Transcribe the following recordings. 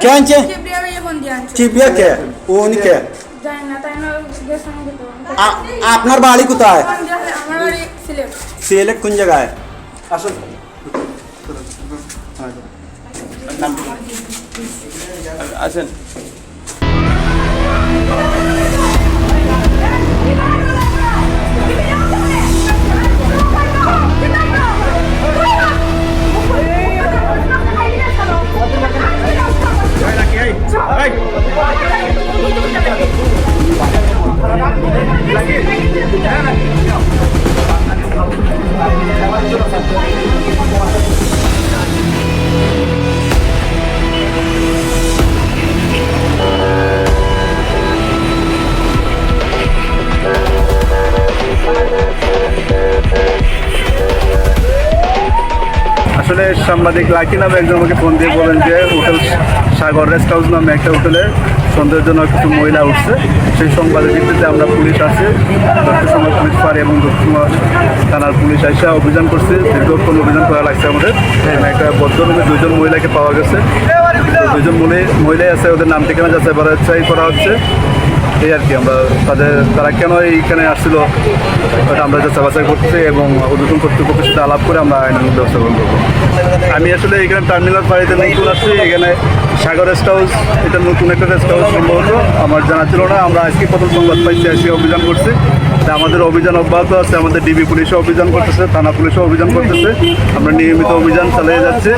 কে আনছে কিবরিয়া ভাইয়া ফোন দিয়ে আনছে চিপিয়া কে ও উনি কে জানি না তাই না গেছে আমাকে তো আ- আপনার বাড়ি কোথায় ফোন দিয়ে আমার বাড়ি সিলেট সিলেট কোন জায়গায় আসুন আসেন আসলে সাংবাদিক লাকি নামে একজন আমাকে ফোন দিয়ে বলেন যে হোটেল সাগর রেস্ট হাউস নামে একটা হোটেলে সন্ধ্যের জন্য কিছু মহিলা উঠছে। সেই সংবাদের ভিত্তিতে আমরা পুলিশ আছে। দক্ষিণ সময় পুলিশ পারি এবং দক্ষিণ থানার পুলিশ এসে অভিযান করছে, দীর্ঘক্ষণ অভিযান করা লাগছে আমাদের। একটা ভদ্ররূপে দুজন মহিলাকে পাওয়া গেছে। দুজন মহিলা মহিলাই আছে, ওদের নাম ঠিকানা যাচাই করা হচ্ছে। এই আর কি, আমরা তাদের, তারা কেন এইখানে আসছিল ওটা আমরা যা বাছাই করতেছি এবং উদ্বোধন কর্তৃপক্ষের সাথে আলাপ করে আমরা আইন ব্যবস্থা গ্রহণ করব। আমি আসলে এখানে টার্মিনাল বাড়িতে নতুন আসছি, এখানে সাগর রেস্ট হাউস এটা নতুন একটা রেস্ট হাউস সম্ভবত, আমার জানা ছিল না, আমরা আজকে প্রথম সংবাদ পাইছি, আজকে অভিযান করছি। আমাদের অভিযান অব্যাহত আছে আমাদের ডিবি পুলিশও অভিযান করতেছে থানা পুলিশও অভিযান করতেছে। আমরা নিয়মিত অভিযান চালিয়ে যাচ্ছে।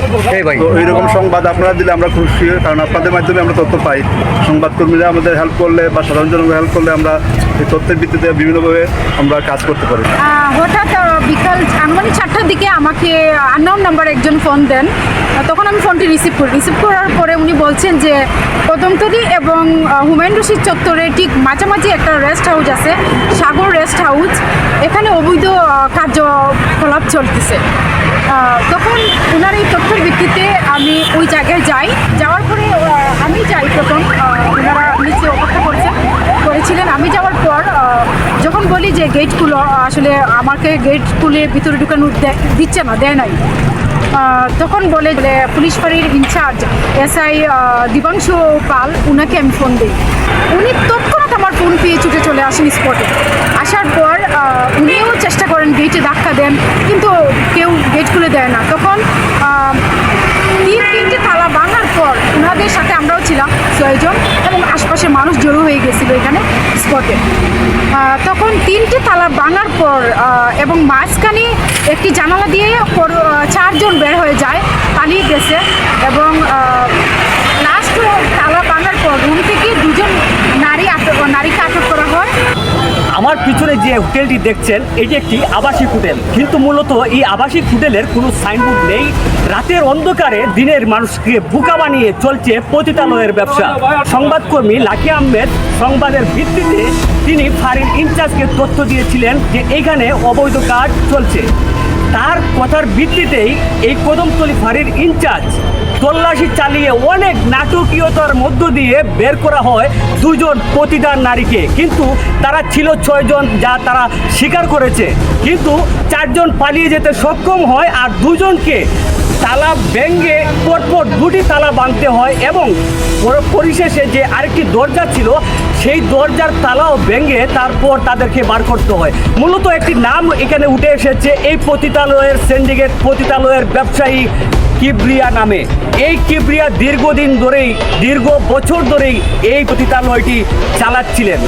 তো এইরকম সংবাদ আপনারা দিলে আমরা খুশি হই, কারণ আপনাদের মাধ্যমে আমরা তথ্য পাই। সংবাদকর্মীরা আমাদের হেল্প করলে বা সাধারণ জনগণ হেল্প করলে আমরা এই তথ্যের ভিত্তিতে বিভিন্নভাবে আমরা কাজ করতে পারি। হঠাৎ বিকাল চারটার দিকে আমাকে আননোন নাম্বার একজন ফোন দেন। তখন আমি ফোনটি রিসিভ করি। রিসিভ করার পরে উনি বলছেন যে কদমতলি এবং হুমায়ুন রশিদ চত্বরে ঠিক মাঝামাঝি একটা রেস্ট হাউস আছে, সাগর রেস্ট হাউস এখানে অবৈধ কার্যকলাপ চলতেছে। তখন ওনার এই তথ্যের ভিত্তিতে আমি ওই জায়গায় যাই। যাওয়ার পরে আমি যাই প্রথম বলি যে গেটগুলো আসলে আমাকে গেট খুলে ভিতরে ঢুকানো দিচ্ছে না, দেয় নাই। তখন বলে পুলিশ ফাঁড়ির ইনচার্জ এসআই দিবাংশু পাল, উনাকে আমি ফোন দিই। উনি তৎক্ষণাৎ আমার ফোন পেয়ে ছুটে চলে আসেন স্পটে আসার পর উনিও চেষ্টা করেন গেটে ধাক্কা দেন, কিন্তু কেউ গেট খুলে দেয় না। তখন তিন তিনটে তালা ওনাদের সাথে আমরাও ছিলাম ছয়জন এবং আশপাশের মানুষ জড়ো হয়ে গেছিল এখানে স্পটে। তখন তিনটে তালা ভাঙার পর এবং মাঝখানে একটি জানালা দিয়ে চারজন বের হয়ে যায়, পালিয়ে গেছে এবং লাস্ট তালা ভাঙার পর রুম থেকে দুজন নারী পিছনে যে হোটেলটি দেখছেন, এটি একটি আবাসিক হোটেল। কিন্তু মূলত এই আবাসিক হোটেলের কোনো সাইনবোর্ড নেই। রাতের অন্ধকারে দিনের মানুষকে বোকা বানিয়ে চলছে পতিতালয়ের ব্যবসা। সংবাদকর্মী লাকি আহমেদ সংবাদের ভিত্তিতে তিনি ফারিন ইনচার্জকে তথ্য দিয়েছিলেন যে এখানে অবৈধ কাজ চলছে। তার কথার ভিত্তিতেই এই কদমতলি ফাঁড়ির ইনচার্জ তল্লাশি চালিয়ে অনেক নাটকীয়তার মধ্য দিয়ে বের করা হয় দুজন প্রতিদান নারীকে। কিন্তু তারা ছিল ছয়জন যা তারা স্বীকার করেছে। কিন্তু চারজন পালিয়ে যেতে সক্ষম হয় আর দুজনকে তালা ভেঙ্গে পরপর দুটি তালা বাঁধতে হয় এবং পরিশেষে যে আরেকটি দরজা ছিল সেই দরজার তালাও ভেঙে তারপর তাদেরকে বার করতে হয়। মূলত একটি নাম এখানে উঠে এসেছে এই পতিতালয়ের সিন্ডিকেট পতিতালয়ের ব্যবসায়ী কিবরিয়া নামে। এই কিবরিয়া দীর্ঘদিন ধরেই, দীর্ঘ বছর ধরেই এই পতিতালয়টি চালাচ্ছিলেন।